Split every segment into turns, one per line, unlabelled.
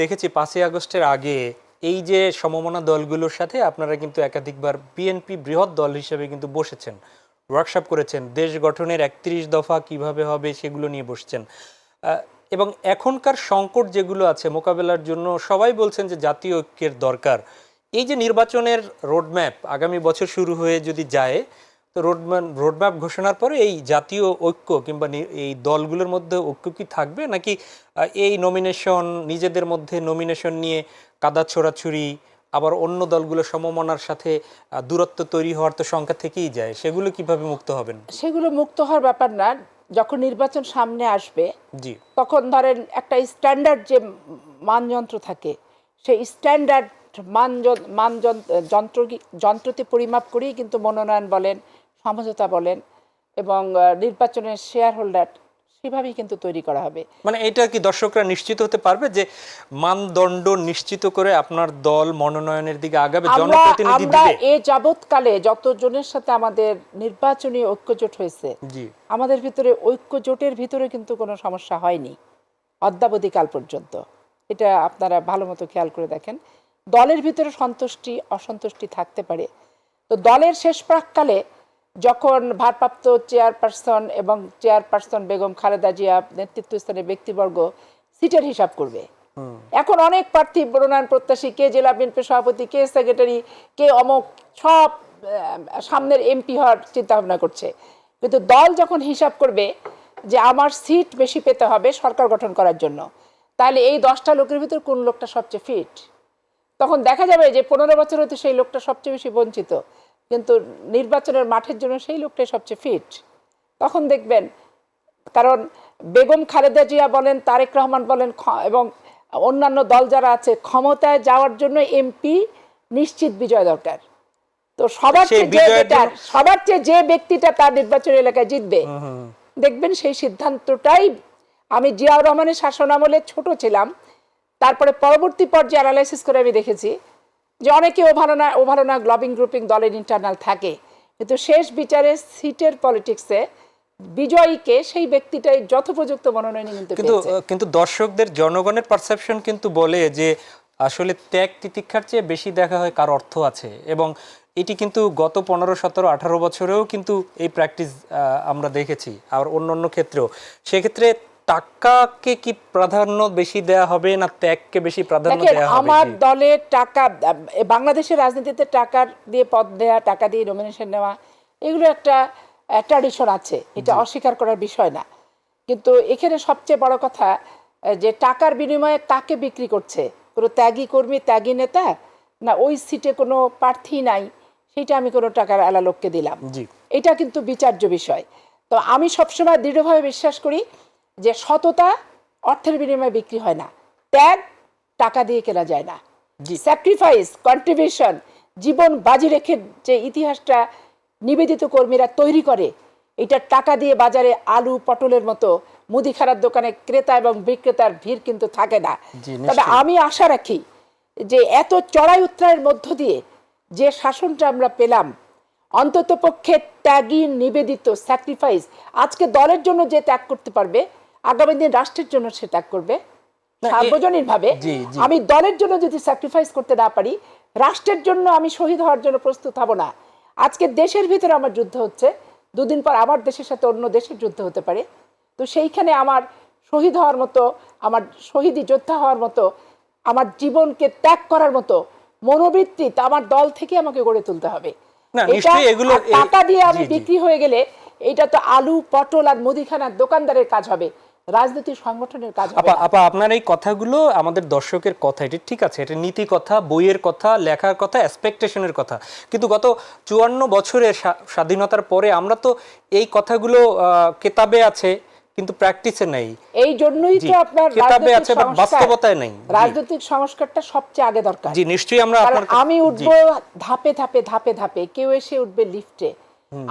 দেখেছি পাঁচই আগস্টের আগে এই যে সমমনা দলগুলোর সাথে আপনারা কিন্তু একাধিকবার বিএনপি বৃহৎ দল হিসেবে কিন্তু বসেছেন ওয়ার্কশপ করেছেন, দেশ গঠনের একত্রিশ দফা কীভাবে হবে সেগুলো নিয়ে বসছেন। এবং এখনকার সংকট যেগুলো আছে মোকাবেলার জন্য সবাই বলছেন যে জাতীয় ঐক্যের দরকার। এই যে নির্বাচনের রোডম্যাপ আগামী বছর শুরু হয়ে যদি যায় তো রোডম্যাপ রোডম্যাপ ঘোষণার পরে এই জাতীয় ঐক্য কিংবা এই দলগুলোর মধ্যে ঐক্য কি থাকবে? নাকি এই নমিনেশন নিজেদের মধ্যে নমিনেশন নিয়ে কাদা ছোড়াছুরি আবার অন্য দলগুলো সমমনার সাথে দূরত্ব তৈরি হওয়ার তো সংখ্যা থেকেই যায়। সেগুলো কীভাবে মুক্ত হবেন?
সেগুলো মুক্ত হওয়ার ব্যাপার না। যখন নির্বাচন সামনে আসবে
জি।
তখন ধরেন একটা স্ট্যান্ডার্ড যে মানযন্ত্র থাকে সেই স্ট্যান্ডার্ড মান মানযন্ত্র যন্ত্র যন্ত্রতে পরিমাপ করেই কিন্তু মনোনয়ন বলেন সমঝোতা বলেন এবং নির্বাচনের শেয়ার হোল্ডার সেভাবেই কিন্তু তৈরি করা হবে।
মানে এটা কি দর্শকরা নিশ্চিত হতে পারবে যে মানদণ্ড নিশ্চিত করে আপনার দল মনোনয়নের দিকে আগাবে
আমরা
জনপ্রতিনিধি
আমরা এ যাবৎকালে যতজনের সাথে আমাদের নির্বাচনী ঐক্যজোট হয়েছে আমাদের ভিতরে ঐক্য জোটের ভিতরে কিন্তু কোনো সমস্যা হয়নি অদ্যাবধিকাল পর্যন্ত। এটা আপনারা ভালো মতো খেয়াল করে দেখেন। দলের ভিতরে সন্তুষ্টি অসন্তুষ্টি থাকতে পারে। তো দলের শেষ প্রাককালে যখন ভারপ্রাপ্ত চেয়ারপারসন এবং চেয়ারপারসন বেগম খালেদা জিয়া নেতৃত্বস্থানীয় ব্যক্তিবর্গ সিটের হিসাব করবে। এখন অনেক প্রার্থী মনোনয়ন প্রত্যাশী কে জেলা বিএনপি সভাপতি কে সেক্রেটারি কে অমক সব সামনের এমপি হওয়ার চিন্তা ভাবনা করছে। কিন্তু দল যখন হিসাব করবে যে আমার সিট বেশি পেতে হবে সরকার গঠন করার জন্য তাহলে এই দশটা লোকের ভিতর কোন লোকটা সবচেয়ে ফিট তখন দেখা যাবে যে পনেরো বছর হতে সেই লোকটা সবচেয়ে বেশি বঞ্চিত। কিন্তু নির্বাচনের মাঠের জন্য সেই লোকটাই সবচেয়ে ফিট তখন দেখবেন কারণ বেগম খালেদা জিয়া বলেন তারেক রহমান বলেন এবং অন্যান্য দল যারা আছে ক্ষমতায় যাওয়ার জন্য এমপি নিশ্চিত বিজয় দরকার। তো সবার চেয়ে যে সবার চেয়ে যে ব্যক্তিটা তার নির্বাচনী এলাকায় জিতবে দেখবেন সেই সিদ্ধান্তটাই আমি জিয়াউর রহমানের শাসন আমলে ছোট ছিলাম। তারপরে পরবর্তী পর্যায়ে অ্যানালাইসিস করে আমি দেখেছি যে অনেকে ওভারনা ওভারনা গ্লবিং গ্রুপিং দলের ইন্টারনাল থাকে। কিন্তু শেষ বিচারে সিটের পলিটিক্সে বিজয়ীকে সেই ব্যক্তিটাই যথোপযুক্ত মনোনয়ন কিন্তু
কিন্তু কিন্তু দর্শকদের জনগণের পারসেপশন কিন্তু বলে যে আসলে ত্যাগ তিতিক্ষার চেয়ে বেশি দেখা হয় কার অর্থ আছে। এবং এটি কিন্তু গত পনেরো সতেরো আঠারো বছরেও কিন্তু এই প্র্যাকটিস আমরা দেখেছি। আর অন্য অন্য ক্ষেত্রেও। সেক্ষেত্রে টাকাকে কি প্রাধান্য বেশি দেয়া হবে না ত্যাগকে বেশি প্রাধান্য দেওয়া হবে?
আমার
জি।
দলের টাকা বাংলাদেশের রাজনীতিতে টাকা দিয়ে পদ দেওয়া টাকা দিয়ে নমিনেশন নেওয়া এগুলো একটা ট্র্যাডিশন আছে। এটা অস্বীকার করার বিষয় না। কিন্তু এখানে সবচেয়ে বড় কথা যে টাকার বিনিময়ে কাকে বিক্রি করছে? কোনো ত্যাগী কর্মী ত্যাগী নেতা? না ওই সিটে কোনো প্রার্থী নাই সেটা আমি কোনো টাকার আলা লোককে দিলাম এটা কিন্তু বিচার্য বিষয়। তো আমি সবসময় দৃঢ়ভাবে বিশ্বাস করি যে সততা অর্থের বিনিময়ে বিক্রি হয় না। ত্যাগ টাকা দিয়ে কেনা যায় না।
জি।
স্যাক্রিফাইস কন্ট্রিবিউশন জীবন বাজি রেখে যে ইতিহাসটা নিবেদিত কর্মীরা তৈরি করে এটা টাকা দিয়ে বাজারে আলু পটলের মতো মুদিখানার দোকানে ক্রেতা এবং বিক্রেতার ভিড় কিন্তু থাকে না। তবে আমি আশা রাখি যে এত চড়াই উত্তরায়ের মধ্য দিয়ে যে শাসনটা আমরা পেলাম অন্তত পক্ষে ত্যাগী নিবেদিত স্যাক্রিফাইস আজকে দলের জন্য যে ত্যাগ করতে পারবে আগামী দিন রাষ্ট্রের জন্য সে ত্যাগ করবে।
না, এ-
সার্বজনীন ভাবে
জি, জি।
আমি দলের জন্য যদি স্যাক্রিফাইস করতে না পারি রাষ্ট্রের জন্য আমি শহীদ হওয়ার জন্য প্রস্তুত হব না। আজকে দেশের ভিতরে আমার যুদ্ধ হচ্ছে দুদিন পর আমার দেশের সাথে অন্য দেশের যুদ্ধ হতে পারে। তো সেইখানে আমার শহীদ হওয়ার মতো আমার শহীদী যোদ্ধা হওয়ার মতো আমার জীবনকে ত্যাগ করার মতো মনোবৃত্তি তা আমার দল থেকে আমাকে গড়ে তুলতে হবে। টাকা দিয়ে আমি। বিক্রি হয়ে গেলে এটা তো আলু পটল আর মুদিখানার দোকানদারের কাজ হবে। রাজনৈতিক সংগঠনের কাজ
আপা আপা আপনার এই কথাগুলো আমাদের দর্শকের কথা এটি ঠিক আছে এটা নীতি কথা বইয়ের কথা লেখার কথা এক্সপেকটেশনের কথা। কিন্তু গত চুয়ান্ন বছরের স্বাধীনতার পরে আমরা তো এই কথাগুলো কেতাবে আছে কিন্তু প্র্যাকটিসে নেই।
এই জন্যই তো আপনার
কেতাবে আছে, বাস্তবতায় নেই।
রাজনৈতিক সংস্কারটা সবচেয়ে আগে দরকার।
জি নিশ্চয়ই আমরা আপনার
আমি উঠবো ধাপে ধাপে ধাপে ধাপে কেউ এসে উঠবে লিফটে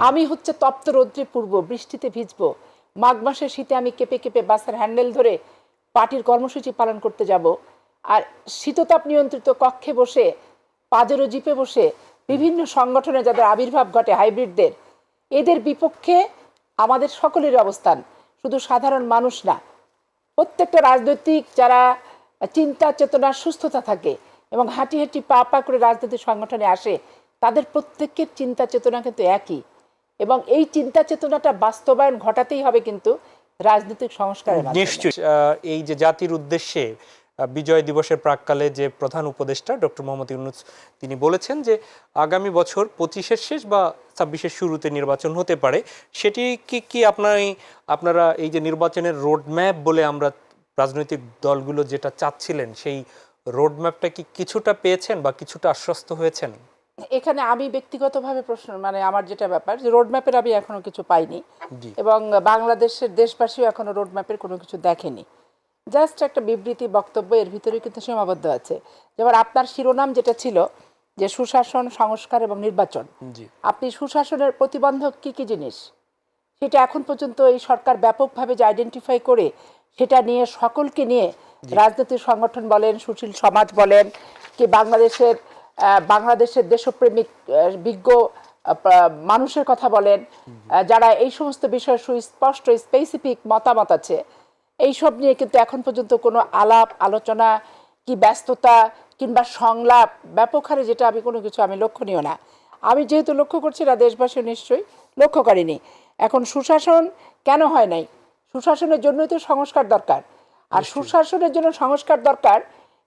আমি হচ্ছে তপ্ত রৌদ্রে পূর্ব বৃষ্টিতে ভিজবো। মাঘ মাসের শীতে আমি কেঁপে কেঁপে বাসের হ্যান্ডেল ধরে পার্টির কর্মসূচি পালন করতে যাব। আর শীততাপ নিয়ন্ত্রিত কক্ষে বসে পাজেরো জিপে বসে বিভিন্ন সংগঠনে যাদের আবির্ভাব ঘটে হাইব্রিডদের, এদের বিপক্ষে আমাদের সকলের অবস্থান। শুধু সাধারণ মানুষ না, প্রত্যেকটা রাজনৈতিক যারা চিন্তা চেতনার সুস্থতা থাকে এবং হাঁটি হাঁটি পা পা করে রাজনৈতিক সংগঠনে আসে, তাদের প্রত্যেকের চিন্তা, চেতনা কিন্তু একই। এবং এই চিন্তা চেতনাটা বাস্তবায়ন ঘটাতেই হবে কিন্তু রাজনৈতিক সংস্কার।
নিশ্চয়ই এই যে জাতির উদ্দেশ্যে বিজয় দিবসের প্রাককালে যে প্রধান উপদেষ্টা ডক্টর মোহাম্মদ ইউনুস, তিনি বলেছেন যে আগামী বছর পঁচিশের শেষ বা ছাব্বিশের শুরুতে নির্বাচন হতে পারে সেটি কি কি আপনার আপনারা এই যে নির্বাচনের রোডম্যাপ বলে আমরা রাজনৈতিক দলগুলো যেটা চাচ্ছিলেন, সেই রোডম্যাপটা কি কিছুটা পেয়েছেন বা কিছুটা আশ্বস্ত হয়েছেন
এখানে আমি ব্যক্তিগতভাবে প্রশ্ন মানে আমার যেটা ব্যাপার যে রোডম্যাপের আমি এখনও কিছু পাইনি এবং বাংলাদেশের দেশবাসীও এখনও রোডম্যাপের কোনো কিছু দেখেনি। জাস্ট একটা বিবৃতি বক্তব্য এর ভিতরে কিন্তু সীমাবদ্ধ আছে। যেমন আপনার শিরোনাম যেটা ছিল যে সুশাসন সংস্কার এবং নির্বাচন। আপনি সুশাসনের প্রতিবন্ধক কি কি জিনিস? সেটা এখন পর্যন্ত এই সরকার ব্যাপকভাবে যে আইডেন্টিফাই করে সেটা নিয়ে সকলকে নিয়ে রাজনৈতিক সংগঠন বলেন সুশীল সমাজ বলেন কি বাংলাদেশের বাংলাদেশের দেশপ্রেমিক বিজ্ঞ মানুষের কথা বলেন যারা এই সমস্ত বিষয়ে সুস্পষ্ট স্পেসিফিক মতামত আছে এইসব নিয়ে কিন্তু এখন পর্যন্ত কোনো আলাপ আলোচনা কি ব্যস্ততা কিংবা সংলাপ ব্যাপক হারে যেটা আমি কোনো কিছু আমি লক্ষণীয় না। আমি যেহেতু লক্ষ্য করছি না দেশবাসী নিশ্চয়ই লক্ষ্য করেনি। এখন সুশাসন কেন হয় নাই? সুশাসনের জন্যই তো সংস্কার দরকার। আর সুশাসনের জন্য সংস্কার দরকার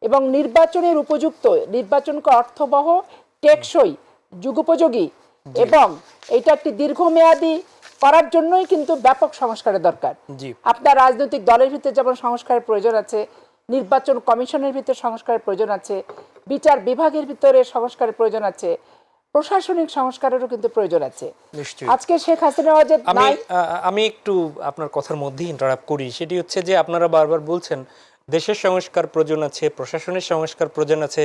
এবং নির্বাচনের উপযুক্ত নির্বাচনকে অর্থবহ টেকসই যুগোপযোগী এবং এটা একটি দীর্ঘমেয়াদী করার জন্যই কিন্তু ব্যাপক সংস্কারের দরকার। আপনার রাজনৈতিক দলের ভিতরে যেমন সংস্কারের প্রয়োজন আছে নির্বাচন কমিশনের ভিতরে সংস্কারের প্রয়োজন আছে বিচার বিভাগের ভিতরে সংস্কারের প্রয়োজন আছে প্রশাসনিক সংস্কারেরও কিন্তু প্রয়োজন আছে। আজকে শেখ হাসিনা যে
আমি আমি একটু আপনার কথার মধ্যেই ইন্টারাপ্ট করি। সেটি হচ্ছে যে আপনারা বারবার বলছেন দেশের সংস্কার প্রয়োজন আছে প্রশাসনের সংস্কার প্রয়োজন আছে।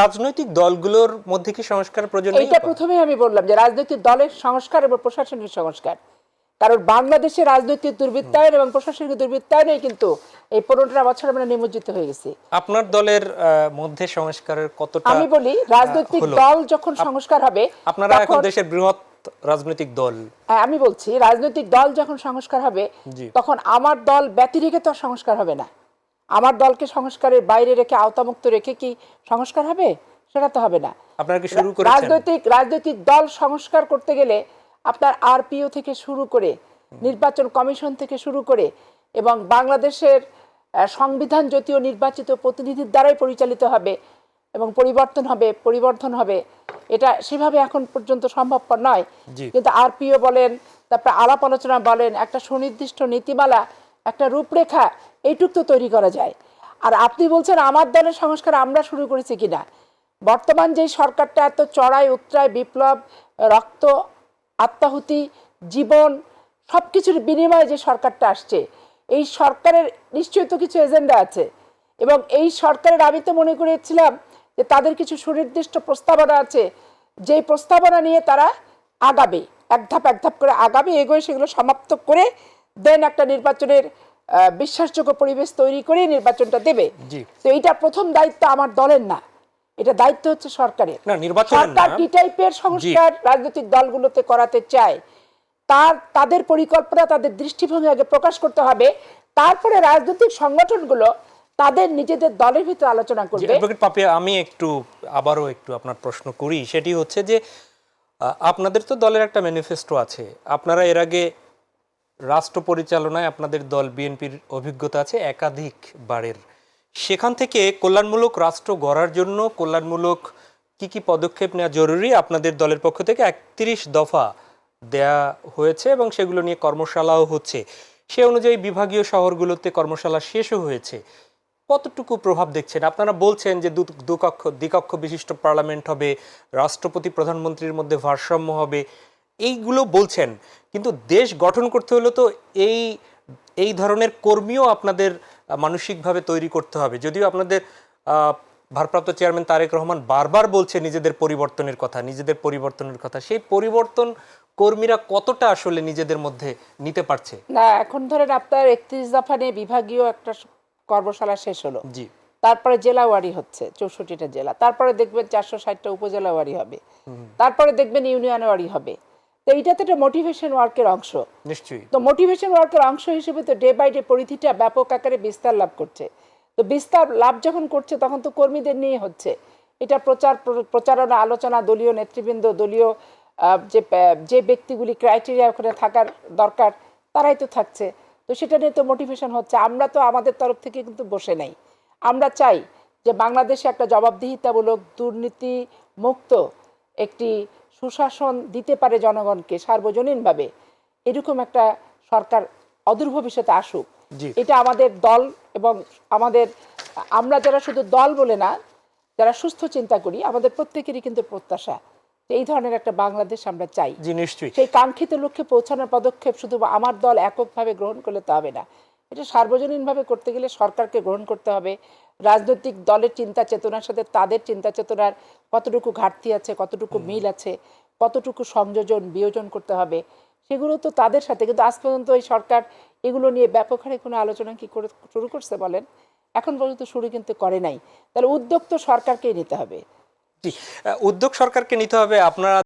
রাজনৈতিক দলগুলোর মধ্যে কি সংস্কার প্রয়োজন বা?
প্রথমেই আমি বললাম যে রাজনৈতিক দলের সংস্কার এবং প্রশাসনিক সংস্কার। কারণ বাংলাদেশে রাজনৈতিক দুর্বৃত্তায়ন এবং প্রশাসনিক দুর্বৃত্তায়নে কিন্তু এই পনেরোটা বছর আমরা নিমজ্জিত হয়ে গেছি।
আপনার দলের মধ্যে সংস্কারের কতটা
আমি বলি রাজনৈতিক দল যখন সংস্কার হবে
আপনারা এখন দেশের বৃহৎ রাজনৈতিক দল।
হ্যাঁ, আমি বলছি রাজনৈতিক দল যখন সংস্কার হবে তখন আমার দল ব্যতিরেকে তো সংস্কার হবে না। আমার দলকে সংস্কারের বাইরে রেখে আওতামুক্ত রেখে কি সংস্কার হবে? সেটা তো হবে না।
আপনারা কি শুরু করেছেন?
রাজনৈতিক রাজনৈতিক দল সংস্কার করতে গেলে আপনার আরপিও থেকে শুরু করে নির্বাচন কমিশন থেকে শুরু করে এবং বাংলাদেশের সংবিধান জাতীয় নির্বাচিত প্রতিনিধির দ্বারাই পরিচালিত হবে এবং পরিবর্তন হবে পরিবর্তন হবে। এটা সেভাবে এখন পর্যন্ত সম্ভবপর নয়। কিন্তু আরপিও বলেন তারপরে আলাপ আলোচনা বলেন একটা সুনির্দিষ্ট নীতিমালা একটা রূপরেখা এইটুক তো তৈরি করা যায়। আর আপনি বলছেন আমার দলের সংস্কার আমরা শুরু করেছি কিনা? বর্তমান যে সরকারটা এত চড়াই উত্তরায় বিপ্লব রক্ত আত্মাহুতি জীবন সব কিছুর বিনিময়ে যে সরকারটা আসছে এই সরকারের নিশ্চয়ই তো কিছু এজেন্ডা আছে। এবং এই সরকারের আমি তো মনে করেছিলাম যে তাদের কিছু সুনির্দিষ্ট প্রস্তাবনা আছে যেই প্রস্তাবনা নিয়ে তারা আগাবে এক ধাপ এক ধাপ করে আগাবে এগোয় সেগুলো সমাপ্ত করে দেন একটা নির্বাচনের বিশ্বাসযোগ্য পরিবেশ তৈরি করে নির্বাচনটা দেবে। তো এইটা প্রথম দায়িত্ব আমার দলের না এটা দায়িত্ব হচ্ছে সরকারের। সরকার কি টাইপের সংস্কার রাজনৈতিক দলগুলোতে করাতে চায় তার তাদের পরিকল্পনা তাদের দৃষ্টিভঙ্গি আগে প্রকাশ করতে হবে তারপরে রাজনৈতিক সংগঠনগুলো তাদের নিজেদের দলের ভিতরে আলোচনা করবে।
অ্যাডভোকেট পাপিয়া আমি একটু আবারও একটু আপনার প্রশ্ন করি। সেটি হচ্ছে যে আপনাদের তো দলের একটা ম্যানিফেস্টো আছে। আপনারা এর আগে রাষ্ট্র পরিচালনায় আপনাদের দল বিএনপির অভিজ্ঞতা আছে একাধিক বারের সেখান থেকে কল্যাণমূলক রাষ্ট্র গড়ার জন্য কল্যাণমূলক কি কি পদক্ষেপ নেওয়া জরুরি আপনাদের দলের পক্ষ থেকে একত্রিশ দফা দেয়া হয়েছে এবং সেগুলো নিয়ে কর্মশালাও হচ্ছে। সে অনুযায়ী বিভাগীয় শহরগুলোতে কর্মশালা শেষও হয়েছে। কতটুকু প্রভাব দেখছেন? আপনারা বলছেন যে দুকক্ষ, দ্বিকক্ষ বিশিষ্ট পার্লামেন্ট হবে, রাষ্ট্রপতি, প্রধানমন্ত্রীর মধ্যে ভারসাম্য হবে, এইগুলো বলছেন। কিন্তু দেশ গঠন করতে হলে তো এই এই ধরনের কর্মীও আপনাদের মানসিকভাবে তৈরি করতে হবে। যদিও আপনাদের ভারপ্রাপ্ত চেয়ারম্যান তারেক রহমান বারবার বলছে নিজেদের পরিবর্তনের কথা, নিজেদের পরিবর্তনের কথা। সেই পরিবর্তন কর্মীরা কতটা আসলে নিজেদের মধ্যে নিতে পারছে?
না, এখন ধরেন আপনার একত্রিশ দফা নিয়ে বিভাগীয় একটা কর্মশালা শেষ হলো।
জি।
তারপরে জেলা ওয়ারি হচ্ছে চৌষট্টিটা জেলা। তারপরে দেখবেন চারশো ষাটটা উপজেলা ওয়ারি হবে। তারপরে দেখবেন ইউনিয়ন ওয়ারি হবে। তো এইটা তো একটা মোটিভেশন ওয়ার্কের অংশ।
নিশ্চয়ই।
তো মোটিভেশন ওয়ার্কের অংশ হিসেবে তো ডে বাই ডে পরিধিটা ব্যাপক আকারে বিস্তার লাভ করছে। তো বিস্তার লাভ যখন করছে তখন তো কর্মীদের নিয়ে হচ্ছে। এটা প্রচার প্রচারণা আলোচনা দলীয় নেতৃবৃন্দ দলীয় যে যে ব্যক্তিগুলি ক্রাইটেরিয়া ওখানে থাকার দরকার তারাই তো থাকছে। তো সেটা নিয়ে তো মোটিভেশন হচ্ছে। আমরা তো আমাদের তরফ থেকে কিন্তু বসে নাই। আমরা চাই যে বাংলাদেশে একটা জবাবদিহিতামূলক দুর্নীতি মুক্ত একটি সুশাসন দিতে পারে জনগণকে সার্বজনীনভাবে। এরকম একটা সরকার অদূর ভবিষ্যতে আসুক। এটা আমাদের দল এবং আমাদের আমরা যারা শুধু দল বলে না যারা সুস্থ চিন্তা করি আমাদের প্রত্যেকেরই কিন্তু প্রত্যাশা। এই ধরনের একটা বাংলাদেশ আমরা চাই।
জি নিশ্চয়ই।
সেই কাঙ্ক্ষিত লক্ষ্যে পৌঁছানোর পদক্ষেপ শুধু আমার দল এককভাবে গ্রহণ করলে তো হবে না। এটা সার্বজনীনভাবে করতে গেলে সরকারকে গ্রহণ করতে হবে। রাজনৈতিক দলের চিন্তা চেতনার সাথে তাদের চিন্তা চেতনার কতটুকু ঘাটতি আছে কতটুকু মিল আছে কতটুকু সংযোজন বিয়োজন করতে হবে সেগুলো তো তাদের সাথে। কিন্তু আজ পর্যন্ত এই সরকার এগুলো নিয়ে ব্যাপক হারে কোনো আলোচনা কি করে শুরু করছে বলেন? এখন পর্যন্ত শুরু কিন্তু করে নাই। তাহলে উদ্যোগ তো সরকারকেই নিতে হবে।
উদ্যোগ সরকারকে নিতে হবে আপনারা